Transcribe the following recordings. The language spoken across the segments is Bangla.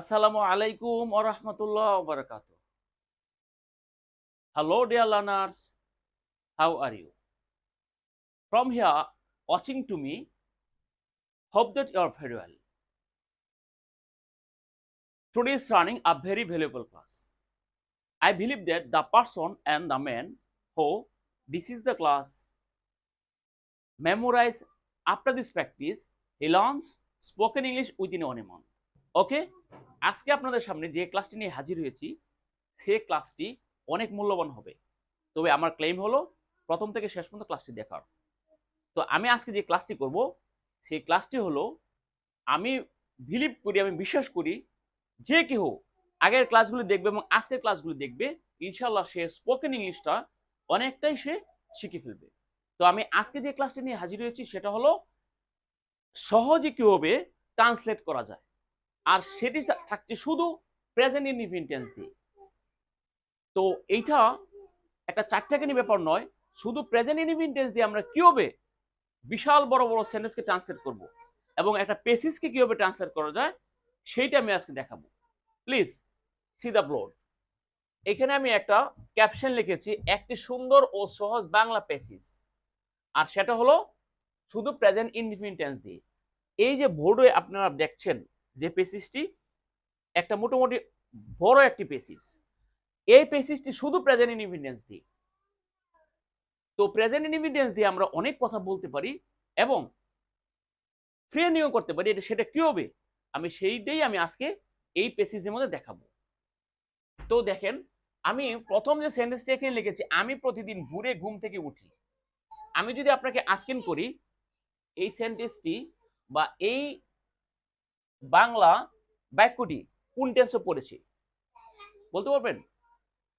Wa rahmatullah wa barakatuh. Hello, dear learners. How are you? From here, watching to me, hope that you are very well. Today is running a very valuable class. I believe that the person and the man who this is the class memorize after this practice, he learns spoken English within one month. Okay? আজকে আপনাদের সামনে যে ক্লাসটি নিয়ে হাজির হয়েছি, সে ক্লাসটি অনেক মূল্যবান হবে। তবে আমার ক্লেম হলো, প্রথম থেকে শেষ পর্যন্ত ক্লাসটি দেখার। তো আমি আজকে যে ক্লাসটি করব সেই ক্লাসটি হলো, আমি বিলিভ করি, আমি বিশ্বাস করি, যে কেহ আগের ক্লাসগুলি দেখবে এবং আজকের ক্লাসগুলি দেখবে ইনশাল্লাহ সে স্পোকেন ইংলিশটা অনেকটাই সে শিখে ফেলবে। তো আমি আজকে যে ক্লাসটি নিয়ে হাজির হয়েছি, সেটা হলো, সহজে কীভাবে ট্রান্সলেট করা যায়। আর সেটি থাকছে শুধু প্রেজেন্ট ইনডিফিনিট টেন্স দিয়ে। তো এইটা একটা চারটাখানি ব্যাপার নয়, শুধু প্রেজেন্ট ইনডিফিনিট টেন্স দিয়ে আমরা কীভাবে বিশাল বড় বড় সেন্টেন্সকে ট্রান্সলেট করব এবং একটা পেসিসকে কীভাবে ট্রান্সলেট করা যায়, সেইটা আমি আজকে দেখাবো। প্লিজ সি দ্য বোর্ড এখানে আমি একটা ক্যাপশন লিখেছি, একটি সুন্দর ও সহজ বাংলা পেসিস আর সেটা হলো, শুধু প্রেজেন্ট ইনডিফিনিট টেন্স দিয়ে। এই যে বোর্ডে আপনারা দেখছেন যে পেসিসটি একটা মোটামুটি বড় একটি পেসিস। এই পেসিসটি শুধু প্রেজেন্ট ইনডিপেন্ডেন্স দিয়ে। তো প্রেজেন্ট ইনডিপেন্ডেন্স দিয়ে আমরা অনেক কথা বলতে পারি এবং ফ্রেনিও করতে পারি। এটা সেটা কি হবে? আমি সেইটাই আমি আজকে এই পেসিসের মধ্যে দেখাবো। তো দেখেন, আমি প্রথম যে সেন্টেন্সটি এখানে লিখেছি, আমি প্রতিদিন ভোরে ঘুম থেকে উঠি। আমি যদি আপনাকে আস্কিন করি, এই সেন্টেন্সটি বা এই বাংলা বাক্যটি কোন টেন্সে পড়েছে? বলতে পারবেন?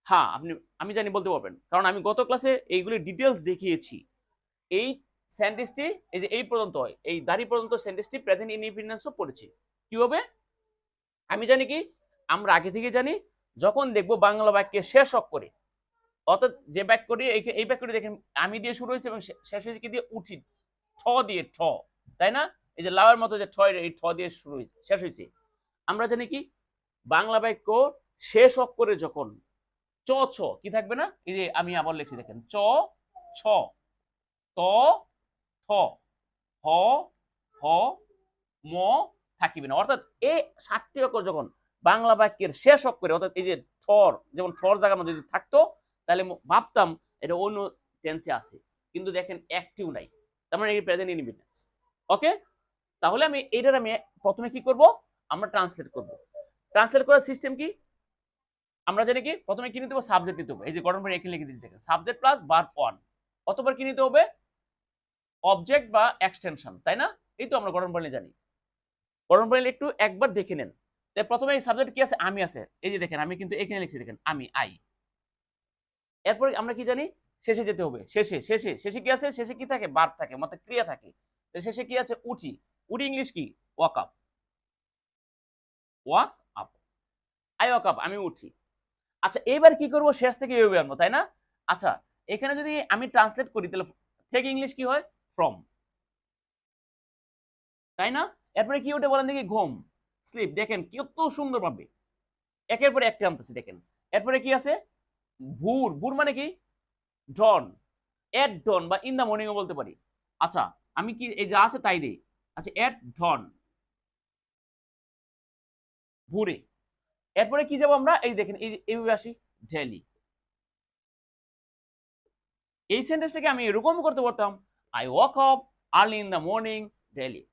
হ্যাঁ আপনি, আমি জানি বলতে পারবেন। কারণ আমি গত ক্লাসে এইগুলি ডিটেলস দেখিয়েছি। এই সেন্টেন্সটি এই যে এই পর্যন্ত, এই দাড়ি পর্যন্ত সেন্টেন্সটি প্রেজেন্ট ইনডিপেন্ডেন্সও পড়েছে। কি হবে? আমি জানি কি? আমরা আগে থেকে জানি, যখন দেখব বাংলা বাক্যে শেষ অক্ষরে, অর্থাৎ যে বাক্যটি, এই বাক্যটি দেখেন, আমি দিয়ে শুরু হয়েছে এবং শেষ হয়েছে কি দিয়ে? উঠি, ঠ দিয়ে, ঠ, তাই না? এই যে লাউয়ের মতো যে ঠ এই ঠ দিয়ে শুরু শেষ হয়েছে আমরা জানি কি? বাংলা বাক্য শেষ অক্ষরে যখন চ, ছ, কি থাকবে না? এই যে আমি আবার লিখছি, দেখেন। চ, ছ, ত, থ, হ হ, ম থাকিবে না। অর্থাৎ এই সাতটি অক্ষর যখন বাংলা বাক্যের শেষ অক্ষরে, অর্থাৎ এই যে ঠর, যেমন ঠর জায়গার মধ্যে যদি থাকতো, তাহলে ভাবতাম এটা অন্য টেন্সে আছে। কিন্তু দেখেন একটিও নাই। তার মানে প্রেজেন্ট ইনভিটেন্স ওকে তাহলে আমি এইটার আমি প্রথমে কি করব? আমরা ট্রান্সলেট করব। ট্রান্সলেট করার সিস্টেম কি? আমরা জানি কি? প্রথমে কি নিতে হবে? সাবজেক্ট নিতে হবে। এই যে গঠন এখানে লিখে দিতে দেখেন। সাবজেক্ট প্লাস বার ওয়ান অতবার কি নিতে হবে? অবজেক্ট বা এক্সটেনশন তাই না? এই তো আমরা গঠন প্রণালী জানি। গঠন প্রণালী একটু একবার দেখে নেন। তাই প্রথমে এই সাবজেক্ট কি আছে? আমি আছে। এই যে দেখেন, আমি কিন্তু এখানে লিখছি, দেখেন, আমি আই এরপরে আমরা কি জানি? শেষে যেতে হবে। শেষে শেষে শেষে কি আছে? শেষে কি থাকে? বার থাকে মতে ক্রিয়া থাকে। শেষে কি আছে? উঠি উঠি ইংলিশ কি? Wake up wake up I wake up আমি উঠি। আচ্ছা এবার কি করব? শেষ থেকে এভাবে আনব, তাই না? আচ্ছা এখানে যদি আমি ট্রান্সলেট করি, তাহলে থেকে ইংলিশ কি হয়? ফ্রম তাই না? এরপরে কি ওটা বলেন দেখি, ঘুম স্লিপ দেখেন কত সুন্দর ভাবে। একের পরে একটা আনতেছে, দেখেন। এরপরে কি আছে? ভুর ভুর মানে কি? ডন এট ডন বা ইন দা মর্নিংও বলতে পারি। আচ্ছা আমি কি, এই যা আছে তাই দিই। আচ্ছা এরপরে কি যাব আমরা? এই দেখেন, এই, এইভাবে আসি এই সেন্টেন্সটাকে আমি এরকম করতে পারতাম I wake up early in the morning daily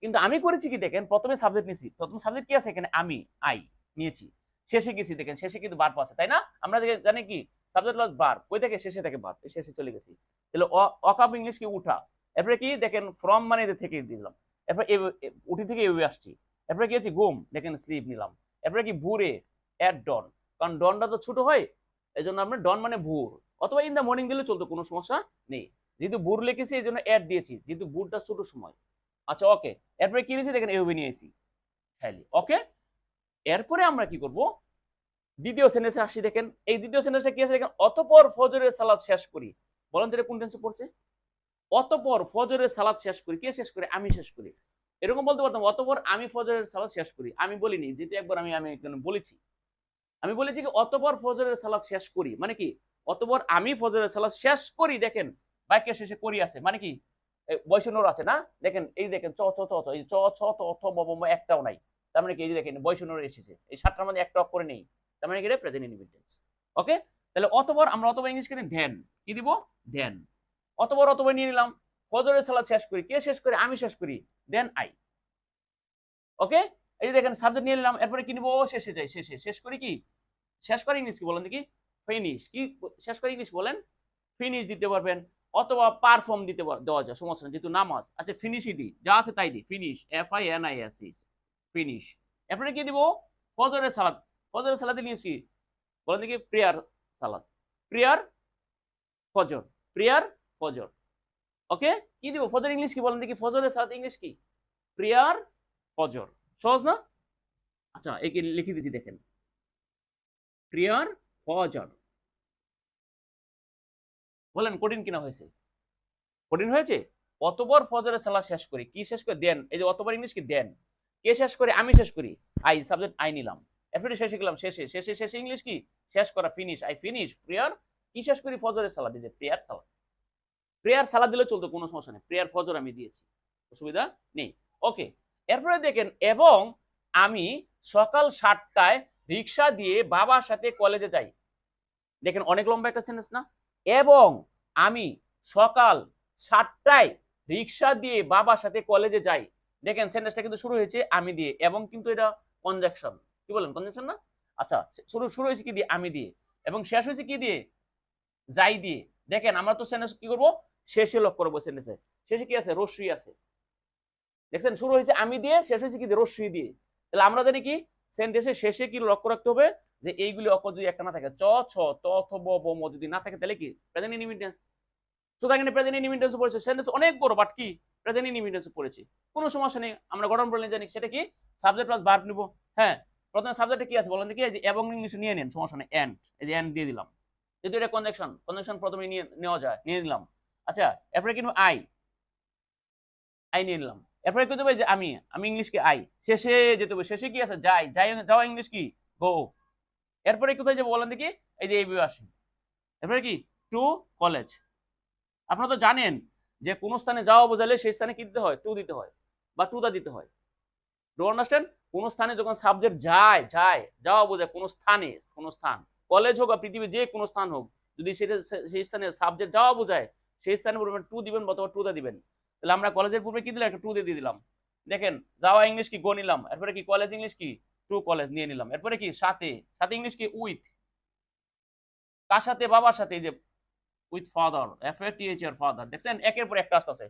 কিন্তু আমি করেছি কি দেখেন? প্রথমে সাবজেক্ট নিয়েছি প্রথম সাবজেক্ট কি আছে এখানে? আমি আই নিয়েছি। শেষে গেছি দেখেন, শেষে কিন্তু বার আছে, তাই না? আমরা দেখে- জানি কি? সাবজেক্ট লস বার কই থেকে? শেষে থেকে বার শেষে চলে গেছি। তাহলে ইংলিশ কি? উঠা। এরপরে কি দেখেন ফ্রম মানে থেকে দিলাম। এরপরে উঠি থেকে এভাবে আসছি। এরপরে কি আছে ঘুম, দেখেন স্লিপ নিলাম। এরপরে কি ভুরে? অ্যাট ডন কারণ ডনটা তো ছোট হয় এই জন্য আমরা ডন মানে ভুর। অথবা ইন দ্য মর্নিং দিলে চলতো, কোনো সমস্যা নেই। যেহেতু ভুর লিখেছি এই জন্য অ্যাড দিয়েছি, যেহেতু ভুরটা ছোট সময়। আচ্ছা ওকে এরপরে কি নিয়েছি? দেখেন এভাবে নিয়ে এসি হ্যালি ওকে এরপরে আমরা কি করব? দ্বিতীয় সেন্টেন্সে আসি, দেখেন। এই দ্বিতীয় সেন্টেন্সে কি আছে? দেখেন, অতপর ফজরের সালাদ শেষ করি। বলেন তো কোন টেন্সে পড়ছে? অতপর ফজরের সালাদ শেষ করি। কে শেষ করে? আমি শেষ করি। এরকম বলতে পারতাম অতপর আমি ফজরের সালাত শেষ করি। আমি বলিনি যেহেতু একবার আমি আমি বলেছি। আমি বলেছি কি অতপর ফজরের সালাত শেষ করি। মানে কি অতপর আমি ফজরের সালাত শেষ করি দেখেন বাক্যের শেষে করি আছে। মানে কি বৈষ্ণর আছে না? দেখেন এই দেখেন চ চ চ এই চ ছ অথ ব ব, একটাও নাই। তার মানে কি এই যে দেখেন বৈষ্ণর এসেছে। এই সাতটার মধ্যে একটা অক্ষরে নেই। তার মানে কি এটা প্রেজেন্ট ইনভিটেন্স ওকে তাহলে অতবার আমরা অতবার ইংলিশ কেন ধ্যান কি দিব? ধ্যান অতবার অতবার নিয়ে নিলাম, ফজরের সালাত শেষ করি। কে শেষ করে? আমি শেষ করি। দেন আই ওকে এই যে দেখেন সাবজেক্ট নিয়ে নিলাম, এরপরে কি নিব? শেষে যাই, শেষে। শেষ করি কি? শেষ করে ইংলিশ কি বলেন দেখি? ফিনিশ কি শেষ করে ইংলিশ বলেন? ফিনিশ দিতে পারবেন, অথবা পারফর্ম দিতে দেওয়া যায়, সমস্যা যেহেতু নামাজ। আচ্ছা ফিনিশই দিই। যা আছে তাই দিই। Finish F I N I S is finish এরপরে কি দিব ফজরের সালাদ। ফজরের সালাদ ইংলিশ কি? বলেন দেখি, প্রেয়ার সালাদ। প্রেয়ার ফজর। প্রেয়ার ফজর। ওকে কি দিব? ফজর ইংলিশ কি? বলেন দেখি, ফজরের সালাদ ইংলিশ কি? প্রেয়ার ফজর। সহজ না? আচ্ছা একে লিখে দিচ্ছি, দেখেন। প্রেয়ার ফজর। বলেন, কঠিন কিনা হয়েছে? কঠিন হয়েছে? অতবার ফজরের সালাদ শেষ করি। কি শেষ করে? দেন। এই যে অতবার ইংলিশ কি? দেন। কে শেষ করে? আমি শেষ করি। আই সাবজেক্ট আই নিলাম। এরপরে শেষে গেলাম, শেষে। শেষে শেষে ইংলিশ কি? শেষ করা ফিনিশ আই ফিনিশ প্রেয়ার কি শেষ করি? ফজরের সালাদ, এই যে প্রেয়ার সালাদ। প্রেয়ার সালাদ দিলে চলতো, কোনো সমস্যা নেই। প্রেয়ার ফজর আমি দিয়েছি, অসুবিধা নেই। ওকে, এরপরে দেখেন, এবং আমি সকাল সাতটায় রিক্সা দিয়ে বাবার সাথে কলেজে যাই। দেখেন, অনেক লম্বা একটা সেন্টেন্স না? এবং আমি সকাল সাতটায় রিক্সা দিয়ে বাবার সাথে কলেজে যাই। দেখেন সেন্টেন্সটা কিন্তু শুরু হয়েছে, আমি দিয়ে, এবং কিন্তু এটা কনজাকশন কি বলেন কনজাকশন না? আচ্ছা শুরু শুরু হয়েছে কি দিয়ে, আমি দিয়ে, এবং শেষ হয়েছে কি দিয়ে? যাই দিয়ে। দেখেন, আমরা তো সেন্টেন্স কি করব? শেষে লক সেন্টেন্সে শেষে কি আছে? রশ্মি আছে। দেখছেন? শুরু হয়েছে আমি দিয়ে, শেষ হয়েছে কি? রশ্মি দিয়ে। তাহলে আমরা জানি কি? সেন্টেন্সের শেষে কি লক্ষ্য রাখতে হবে? যে এইগুলি অক্ষর যদি একটা না থাকে, চ, ছ, ত, থ যদি না থাকে, তাহলে কি? প্রেজেন্ট ইনভিটেন্স সুতরাং প্রেজেন্ট পড়েছে। সেন্টেন্স অনেক বড় বাট কি? প্রেজেন্ট কোনো সমস্যা নেই। আমরা গঠন জানি, সেটা কি? সাবজেক্ট প্লাস ভার্ব নিব। হ্যাঁ? প্রথমে সাবজেক্টে কি আছে বলেন এবং ইংলিশ নিয়ে নেন, সমস্যা নেই। এন্ড এই যে এন্ড দিয়ে দিলাম। যেহেতু এটা কনজাকশন কনজাকশন প্রথমে নিয়ে, নেওয়া যায়, নিয়ে নিলাম। আচ্ছা এরপরে কিন্তু আই আই নিয়ে নিলাম। এরপরে কি যে আমি আমি ইংলিশকে আই শেষে যেতে হবে, শেষে কি আছে? যাই যাই, যাওয়া ইংলিশ কি? গো এরপরে কোথায় যাব বলেন দেখি? এই যে এই আসি। এরপরে কি? টু কলেজ আপনারা তো জানেন যে কোন স্থানে যাওয়া বোঝালে সেই স্থানে কি দিতে হয়? টু দিতে হয় বা টু দা দিতে হয়। ডু আন্ডারস্ট্যান্ড কোন স্থানে যখন সাবজেক্ট যায় যায়, যাওয়া বোঝায় কোন স্থানে, কোন স্থান। কলেজ হোক বা পৃথিবীর যে কোনো স্থান হোক, যদি সেটা সেই স্থানে সাবজেক্ট যাওয়া বোঝায় সেই স্থানে বলবেন টু দিবেন অথবা টু দা দিবেন। তাহলে আমরা কলেজের পূর্বে কি দিলাম? একটা টু দিয়ে দিলাম। দেখেন যাওয়া ইংলিশ কি? গো নিলাম। এরপরে কি? কলেজ ইংলিশ কি? টু কলেজ নিয়ে নিলাম। এরপরে কি? সাথে। সাথে ইংলিশ কি? উইথ কার সাথে? বাবার সাথে। যে with father F A T H father দেখছেন? একের পর একটা আসতেছে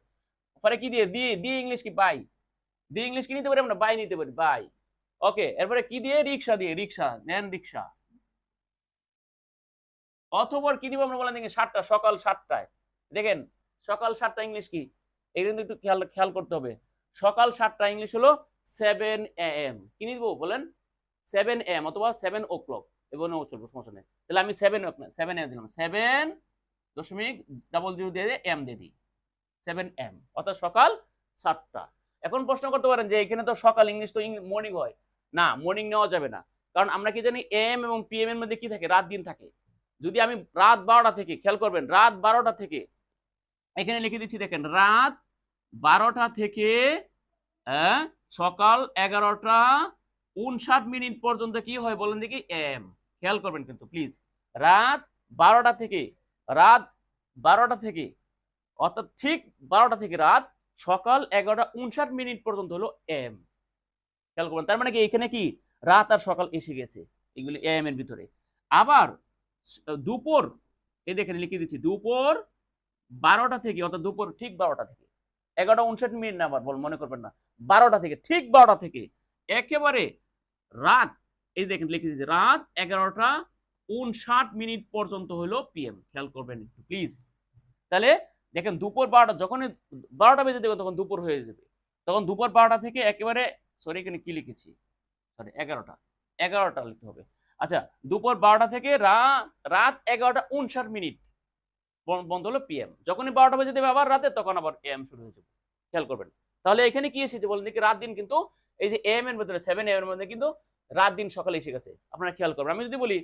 পরে কি দিয়ে? দিয়ে দিয়ে ইংলিশ কি? বাই দিয়ে ইংলিশ কি নিতে পারি আমরা? বাই নিতে পারি। বাই ওকে এরপরে কি দিয়ে? রিক্সা দিয়ে। রিক্সা নেন রিক্সা অথবা কি দিব আমরা বলেন সাতটা, সকাল সাতটায়। দেখেন, সকাল সাতটা ইংলিশ কি? এই কিন্তু একটু খেয়াল খেয়াল করতে হবে। সকাল সাতটা ইংলিশ হলো সেভেন এ এম কি নিব বলেন? সেভেন এম অথবা সেভেন ও ক্লক এবং চলবো সমস্যা নেই। তাহলে আমি সেভেন ও সেভেন এম দিলাম। সেভেন দশমিক ডাবল জিরো দিয়ে দিয়ে এম দিয়ে দিই। সেভেন এম অর্থাৎ সকাল সাতটা। এখন প্রশ্ন করতে পারেন যে এখানে তো সকাল ইংলিশ তো মর্নিং হয়। না মর্নিং নেওয়া যাবে না। কারণ আমরা কি জানি এম এবং পিএম এর মধ্যে কি থাকে? রাত দিন থাকে। যদি আমি রাত বারোটা থেকে, খেয়াল করবেন, রাত বারোটা থেকে এখানে লিখে দিচ্ছি, দেখেন, রাত বারোটা থেকে সকাল এগারোটা উনষাট মিনিট পর্যন্ত কি হয় বলেন দেখি? এম। খেয়াল করবেন কিন্তু, প্লিজ। রাত বারোটা থেকে, রাত বারোটা থেকে, অর্থাৎ ঠিক বারোটা থেকে রাত সকাল এগারোটা উনষাট মিনিট পর্যন্ত হলো এম। খেয়াল করবেন, তার মানে কি, এখানে কি? রাত আর সকাল এসে গেছে, এগুলি এম এর ভিতরে। আবার দুপুর, এই দেখেন, লিখে দিচ্ছি, দুপুর বারোটা থেকে, অর্থাৎ দুপুর ঠিক বারোটা থেকে, এগারোটা উনষাট মিনিট না আবার বল, মনে করবেন না, বারোটা থেকে, ঠিক বারোটা থেকে, একেবারে রাত, এই দেখেন, লিখে দিচ্ছি রাত এগারোটা উনষাট মিনিট পর্যন্ত হলো পিএম খেয়াল করবেন একটু প্লিজ তাহলে দেখেন, দুপুর বারোটা, যখনই বারোটা বেজে দেবে তখন দুপুর হয়ে যাবে। তখন দুপুর বারোটা থেকে একেবারে সরি এখানে কি লিখেছি? সরি এগারোটা এগারোটা লিখতে হবে। আচ্ছা দুপুর বারোটা থেকে রাত এগারোটা উনষাট মিনিট বন্ধ হলো পিএম যখনই বারোটা বেজে দেবে আবার রাতে, তখন আবার এম শুরু হয়ে যাবে। খেয়াল করবেন। তাহলে এখানে কি এসেছে বলেন দেখি, রাত দিন কিন্তু এই যে এম এর ভেতরে সেভেন এম এর মধ্যে কিন্তু রাত দিন সকালে এসে গেছে। আপনারা খেয়াল করবেন। আমি যদি বলি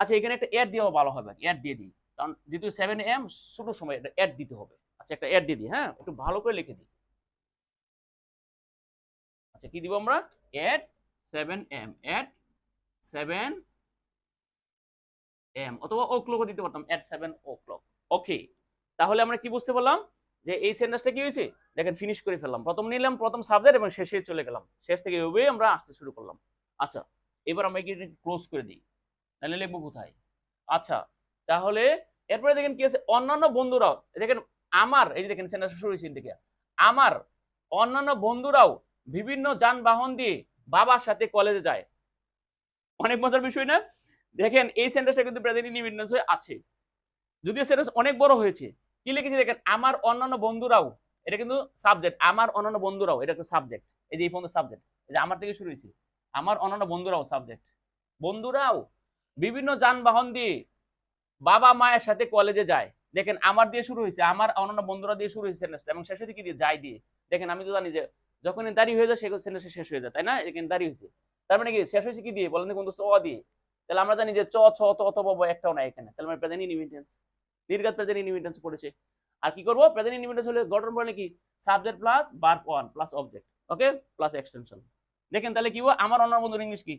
আচ্ছা এখানে একটা অ্যাড দেওয়া ভালো হবে অ্যাড দিয়ে দিই। কারণ যেহেতু সেভেন এম ছোট সময় একটা অ্যাড দিতে হবে। আচ্ছা একটা অ্যাড দিয়ে দিই হ্যাঁ? একটু ভালো করে লিখে দিই। আচ্ছা কি দিব আমরা? At seven M at seven M অথবা ও ক্লক দিতে পারতাম at seven o'clock okay তাহলে আমরা কি বুঝতে পারলাম? যে এই সেন্টেন্সটা কি হয়েছে? দেখেন ফিনিশ করে ফেললাম। প্রথম নিলাম, প্রথম সাবজেক্ট এবং শেষে চলে গেলাম। শেষ থেকে এভাবেই আমরা আসতে শুরু করলাম। আচ্ছা এবার আমরা কি ক্লোজ করে দিই। তাহলে লিখব কোথায়? আচ্ছা তাহলে এরপরে দেখেন কি আছে? অন্যান্য বন্ধুরাও, দেখেন আমার, এই যে দেখেন সেন্টেন্সটা শুরু হয়েছে থেকে আমার, অন্যান্য বন্ধুরাও বিভিন্ন যানবাহন দিয়ে বাবার সাথে কলেজে যায়। অনেক মজার বিষয় না? দেখেন, এই সেন্টেন্সটা কিন্তু প্রেজেন্ট ইন্ডিপেন্ডেন্স হয়ে আছে। যদিও সেন্টেন্স অনেক বড় হয়েছে, কি লিখেছি দেখেন, আমার অন্যান্য বন্ধুরাও, এটা কিন্তু সাবজেক্ট আমার অন্যান্য বন্ধুরাও, এটা একটা সাবজেক্ট এই যে এই পর্যন্ত সাবজেক্ট এই যে আমার থেকে শুরু হয়েছে, আমার অন্যান্য বন্ধুরাও সাবজেক্ট বন্ধুরাও বিভিন্ন যানবাহন দিয়ে বাবা মায়ের সাথে কলেজে যায়, দেখেন, আমার দিয়ে শুরু হয়েছে, আমার অন্যান্য বন্ধুরা দিয়ে শুরু হয়েছে সেন্টেন্সটা এবং শেষে কি দিয়ে যায় দিয়ে, দেখেন, আমি তো জানি যে যখন দাঁড়িয়ে হয়ে যায় সেগুলো সেন্টেন্সটা শেষ হয়ে যায়, তাই না? এখানে দাঁড়িয়ে হয়েছে। তার মানে কি, শেষ হয়েছে কি দিয়ে? বলেন কোন দোস্ত অ দিয়ে। তাহলে আমরা জানি যে চ, ছ, ত অত বব একটাও নাই এখানে। তাহলে আমরা প্রেজেন্ট ইনভিটেন্স দীর্ঘাত প্রেজেন্ট ইনভিটেন্স পড়েছে। আর কি করব? প্রেজেন্ট ইনভিটেন্স হলে গঠন বলে কি? Subject plus verb one plus object okay plus extension দেখেন তাহলে কি আমার অন্য বন্ধুর ইংলিশ কি?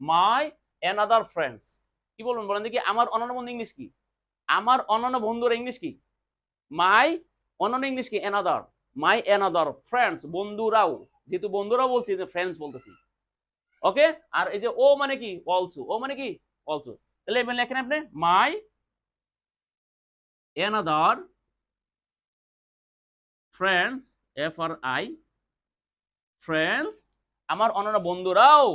মাই অ্যানাদার ফ্রেন্ডস কি বলবেন বলেন দেখি, আমার অন্যান্য বন্ধু ইংলিশ কি? আমার অন্যান্য বন্ধুর ইংলিশ কি? মাই অন্যান্য ইংলিশ কি? অ্যানাদার মাই অ্যানাদার ফ্রেন্ডস বন্ধুরাও। যেহেতু বন্ধুরাও বলছি যে ফ্রেন্ডস বলতেছি। ওকে আর এই যে ও মানে কি? অলসো ও মানে কি? অলসো তাহলে এবার লেখেন আপনি my another friends F R I friends আমার অন্যান্য বন্ধুরাও।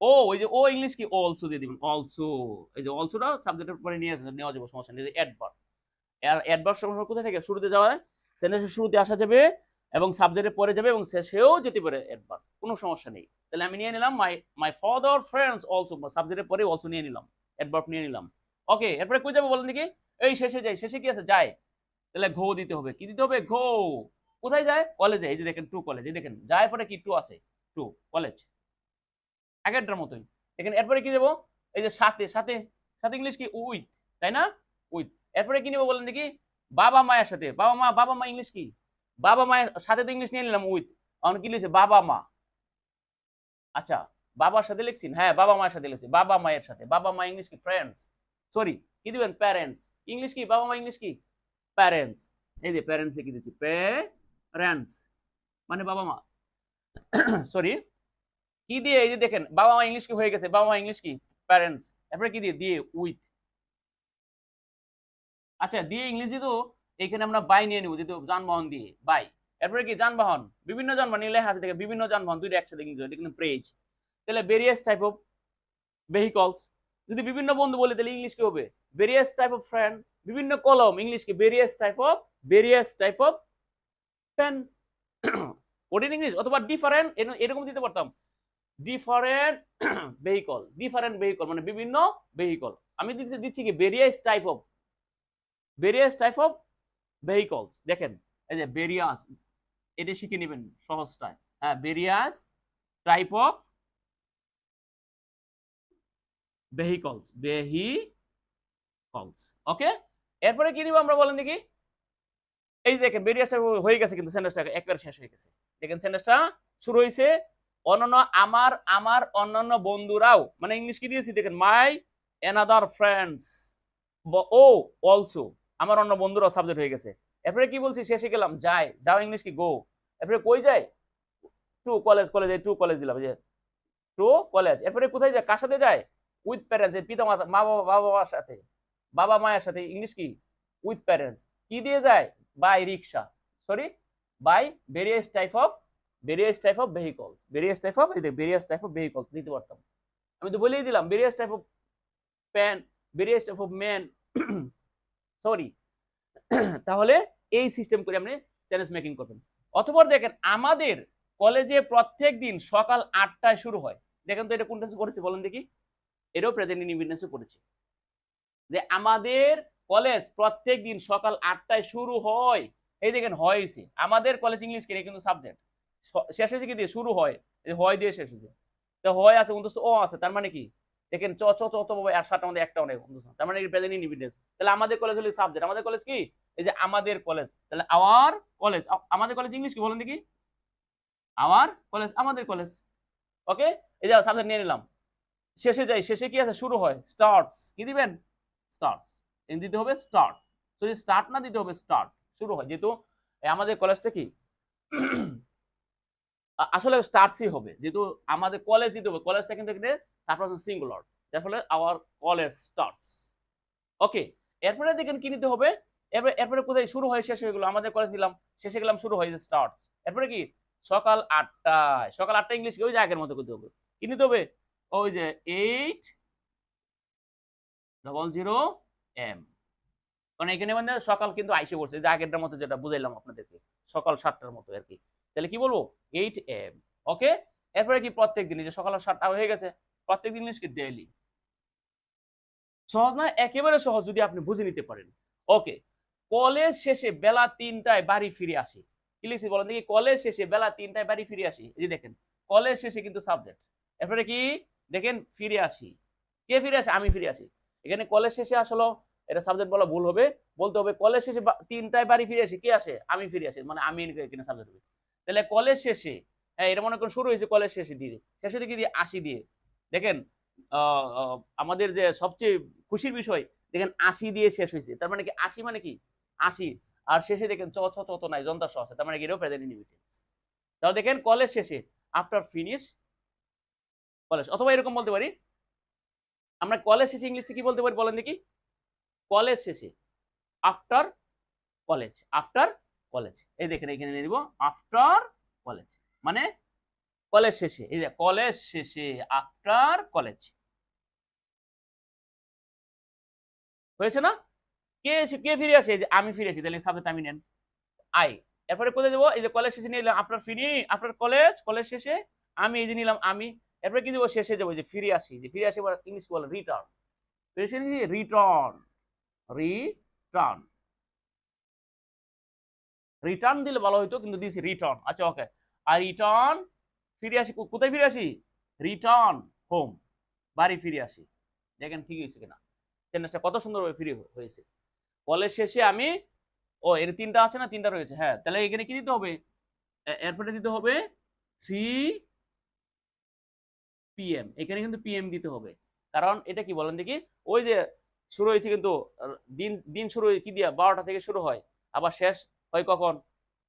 ও, ওই যে ও ইংলিশ কি? অলসো দিয়ে দিবেন। অলসো এই যে অলসোটা সাবজেক্টের পরে নিয়ে আসে নেওয়া যাবে, সমস্যা নেই। অ্যাডভার্ব আর অ্যাডভার্ব সমস্যা কোথায় থেকে? শুরুতে যাওয়া সেন্টেন্সের শুরুতে আসা যাবে এবং সাবজেক্টের পরে যাবে এবং শেষেও যেতে পারে অ্যাডভার্ব কোনো সমস্যা নেই। তাহলে আমি নিয়ে নিলাম my my father friends also সাবজেক্টের পরে অলসো নিয়ে নিলাম অ্যাডভার্ব নিয়ে নিলাম। ওকে এরপরে কই যাব বলেন দেখি? এই শেষে যাই, শেষে কি আছে? যায়। তাহলে ঘো দিতে হবে, কি দিতে হবে? ঘো। কোথায় যায়? কলেজে, এই যে দেখেন টু কলেজ এই দেখেন, যায় পরে কি টু আছে? টু কলেজ আগেরটার মতোই। দেখেন, এরপরে কি যাব? এই যে সাথে সাথে সাথে ইংলিশ কি? উইথ তাই না? উইথ এরপরে কি নেব বলেন দেখি? বাবা মায়ের সাথে, বাবা মা বাবা মা ইংলিশ কি? বাবা মায়ের সাথে তো ইংলিশ নিয়ে নিলাম উইথ এখন কি লিখছে? বাবা মা। আচ্ছা বাবার সাথে লিখছি হ্যাঁ বাবা মায়ের সাথে লিখছি বাবা মায়ের সাথে। বাবা মা ইংলিশ কি? ফ্রেন্ডস সরি কি দিবেন? প্যারেন্টস ইংলিশ কি? বাবা মা ইংলিশ কি? প্যারেন্টস এই যে প্যারেন্টস লিখে দিচ্ছি। প্যারেন্টস মানে বাবা মা। সরি কি দিয়ে? এই যে দেখেন, বাবা মা ইংলিশ কি হয়ে গেছে? বাবা মা ইংলিশ কি? প্যারেন্টস এরপরে কি দিয়ে? দিয়ে উইথ আচ্ছা দিয়ে ইংরেজি তো এখানে আমরা বাই নিয়ে নিব, যেহেতু যানবাহন দিয়ে বাই এরপরে কি যানবাহন? বিভিন্ন যানবাহন লেখা আছে দেখে বিভিন্ন যানবাহন দুইটা একসাথে ইংরেজি এটা কিন্তু প্রেজ তাহলে ভেরিয়াস টাইপ অফ ভেহিকলস যদি বিভিন্ন বন্ধু বলে তাহলে ইংলিশ কি হবে? ভেরিয়াস টাইপ অফ ফ্রেন্ড বিভিন্ন কলম ইংলিশ কি? Various type of various type of pens Odin English অথবা ডিফারেন্ট এরকম দিতে পারতাম। ডিফারেন্ট ভেহিকল ডিফারেন্ট ভেহিকল মানে বিভিন্ন ভেহিকল আমি দিচ্ছি দিচ্ছি কি? Various type of various type of vehicles দেখেন, এই যে ভেরিয়াস এটা শিখে নেবেন সহজটায়। হ্যাঁ various type of vehicles vehicles okay এরপরে কি নিব আমরা বলেন দেখি? এই দেখেন ভেরিয়াস টাইপ হয়ে গেছে কিন্তু সেন্টেন্সটা একবার শেষ হয়ে গেছে। দেখেন সেন্টেন্সটা শুরু হয়েছে, অন্যান্য আমার আমার অন্যান্য বন্ধুরাও মানে ইংলিশ কি দিয়েছি? দেখেন মাই অ্যানাদার ফ্রেন্ডস ও অলসো আমার অন্য বন্ধুরাও সাবজেক্ট হয়ে গেছে। এরপরে কি বলছি? শেষে গেলাম, যাই। যাও ইংলিশ কি? গো এরপরে কই যায় টু কলেজ কলেজে টু কলেজ দিলাম, যে টু কলেজ এরপরে কোথায় যায় কার সাথে যায় উইথ প্যারেন্টস পিতা মাতা, মা বাবা বাবা বাবার সাথে। বাবা মায়ের সাথে। ইংলিশ কি? উইথ প্যারেন্টস কি দিয়ে যায় by rickshaw sorry by various type of various type of vehicles various type of various type of vehicles দিতে পারতাম। আমি তো বলেই দিলাম various type of pen various type of man sorry তাহলে এই সিস্টেম করে আপনি চ্যালেঞ্জ মেকিং করবেন। অথবা দেখেন, আমাদের কলেজে প্রত্যেক দিন সকাল আটটায় শুরু হয়। দেখেন তো এটা কোন টেন্সে করেছি বলেন দেখি। এটাও প্রেজেন্ট ইনভিডেন্সে করেছি। যে আমাদের কলেজ প্রত্যেক দিন সকাল আটটায় শুরু হয়। এই দেখেন হয়েছে। আমাদের কলেজ ইংলিশ কেনে কিন্তু সাবজেক্ট শেষ হয়েছে কি দিয়ে? শুরু হয়। হয় দিয়ে শেষ হয়েছে। তো হয় আছে, অন্তত ও আছে, তার মানে কি? দেখেন চ চ চ বাবা আর আমাদের, একটা অনেক তার মানে প্রেজেন্ট ইন্ডিপেন্ডেন্স তাহলে আমাদের কলেজ হলো সাবজেক্ট আমাদের কলেজ কি? এই যে আমাদের কলেজ তাহলে আওয়ার কলেজ আমাদের কলেজ ইংলিশ কি বলেন দেখি? আওয়ার কলেজ আমাদের কলেজ ওকে এই যে সাবজেক্ট নিয়ে নিলাম। শেষে যাই, শেষে কি আছে? শুরু হয় স্টার্টস কি দিবেন? স্টার্টস দিতে হবে স্টার্ট যদি স্টার্ট না দিতে হবে স্টার্ট শুরু হয়। যেহেতু আমাদের কলেজটা কি? আসলে স্টার্টসই হবে। যেহেতু আমাদের কলেজ দিতে হবে কলেজটা কিন্তু এখানে তারপর সিঙ্গুলার যার ফলে আওয়ার কলেজ স্টার্টস ওকে এরপরে দেখেন কি নিতে হবে? এরপরে এরপরে কোথায় শুরু হয়, শেষ হয়ে গেলো? আমাদের কলেজ দিলাম, শেষে গেলাম, শুরু হয় স্টার্টস এরপরে কি? সকাল আটটায়, সকাল আটটা ইংলিশ ওই যে আগের মতো করতে হবে। কি নিতে হবে? ওই যে এইট ডবল জিরো এম কারণ এখানে মানে সকাল কিন্তু আইসে পড়ছে যে আগেরটার মতো যেটা বুঝাইলাম আপনাদেরকে, সকাল সাতটার মতো আর কি। তাহলে কি বলব? এইট এম ওকে এরপরে কি প্রত্যেক দিন যে সকাল সাতটা হয়ে গেছে, প্রত্যেক দিন কি ডেইলি সহজ না? একেবারে সহজ যদি আপনি বুঝে নিতে পারেন। ওকে কলেজ শেষে বেলা তিনটায় বাড়ি ফিরে আসি। কি লিখছি বলেন দেখি? কলেজ শেষে বেলা তিনটায় বাড়ি ফিরে আসি। এই যে দেখেন, কলেজ শেষে কিন্তু সাবজেক্ট এরপরে কি? দেখেন, ফিরে আসি। কে ফিরে আসে? আমি ফিরে আসি। এখানে কলেজ শেষে আসলো, এটা সাবজেক্ট বলা ভুল হবে। বলতে হবে, কলেজ শেষে তিনটায় বাড়ি ফিরে আসি, কে আসে? আমি ফিরে আসি। মানে আমি এখানে সাবজেক্ট হবে। তাহলে কলেজ শেষে হ্যাঁ এটা মনে করুন শুরু হয়েছে কলেজ শেষে দিয়ে শেষে দিকে দিয়ে আশি দিয়ে। দেখেন আমাদের যে সবচেয়ে খুশির বিষয়, দেখেন আশি দিয়ে শেষ হয়েছে। তার মানে কি আশি মানে কি? আশি। আর শেষে দেখেন চ ছ চ তো নাই, যন্ত্র স আছে। তার মানে কি এটাও প্রেজেন্ট ইনভিটেন্স তাহলে দেখেন কলেজ শেষে আফটার ফিনিশ কলেজ অথবা এরকম বলতে পারি, আমরা কলেজ শেষে ইংলিশে কি বলতে পারি বলেন দেখি? কলেজ শেষে আফটার কলেজ আফটার কলেজ। এই দেখেন এখানে নিয়ে দিব আফটার কলেজ মানে কলেজ শেষে, এই যে কলেজ শেষে আফটার কলেজ হয়েছে না? কে এসে- কে ফিরে আসে? যে আমি ফিরে আসি, তাহলে সাবজেক্ট আমি নেন। আই, এরপরে কোথায় যাব? এই যে কলেজ শেষে নিয়ে নিলাম আপনার ফিরি আপনার কলেজ কলেজ শেষে আমি এই যে নিলাম, আমি। এরপরে কি দেবো শেষে যাব যে ফিরে আসি যে ফিরে আসি ইংলিশ বলে রিটার্ন রিটার্ন রিটার্ন রিটার্ন দিলে ভালো হইতো, কিন্তু দিয়েছি রিটার্ন আচ্ছা ওকে আর রিটার্ন ফিরে আসি কোথায় ফিরে আসি? রিটার্ন হোম বাড়ি ফিরে আসি। দেখেন ঠিক হয়েছে কিনা। সেন্টেন্সটা কত সুন্দরভাবে ফিরে হয়েছে। কলেজ শেষে আমি, ও, এর তিনটা আছে না? তিনটা রয়েছে হ্যাঁ। তাহলে এখানে কি দিতে হবে? এরপরে দিতে হবে থ্রি পিএম এখানে কিন্তু পিএম দিতে হবে। কারণ এটা কি বলেন দেখি? ওই যে শুরু হয়েছে কিন্তু, দিন দিন শুরু হয় কি দিয়া? বারোটা থেকে শুরু হয়। আবার শেষ হয় কখন?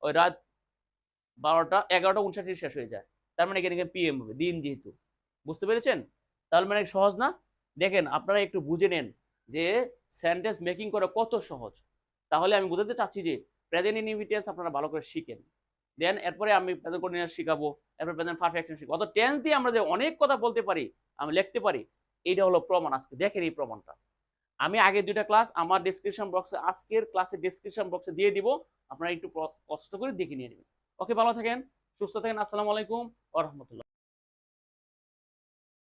ওই রাত বারোটা, এগারোটা উনষাটে শেষ হয়ে যায়। তার মানে এখানে পিএম হবে, দিন যেহেতু। বুঝতে পেরেছেন? তার মানে সহজ না? দেখেন, আপনারা একটু বুঝে নেন যে সেন্টেন্স মেকিং করা কত সহজ। তাহলে আমি বোঝাতে চাচ্ছি যে প্রেজেন্ট ইনভিটেন্স আপনারা ভালো করে শিখেন। দেন এরপরে আমি প্রেজেন্ট কন্টিনিউয়াস শিখাবো, এরপর প্রেজেন্ট পারফেকশন শিখাবো। অত টেন্স দিয়ে আমরা যে অনেক কথা বলতে পারি, আমি লিখতে পারি, এইটা হলো প্রমাণ আজকে। দেখেন এই প্রমাণটা। আমি আগে দুইটা ক্লাস আমার ডিসক্রিপশন বক্সে আজকের ক্লাসের ডিসক্রিপশন বক্সে দিয়ে দিব। আপনারা একটু কষ্ট করে দেখে নিয়ে নেবেন। ওকে ভালো থাকেন, সুস্থ থাকেন, আসসালামু আলাইকুম ওয়া রাহমাতুল্লাহ।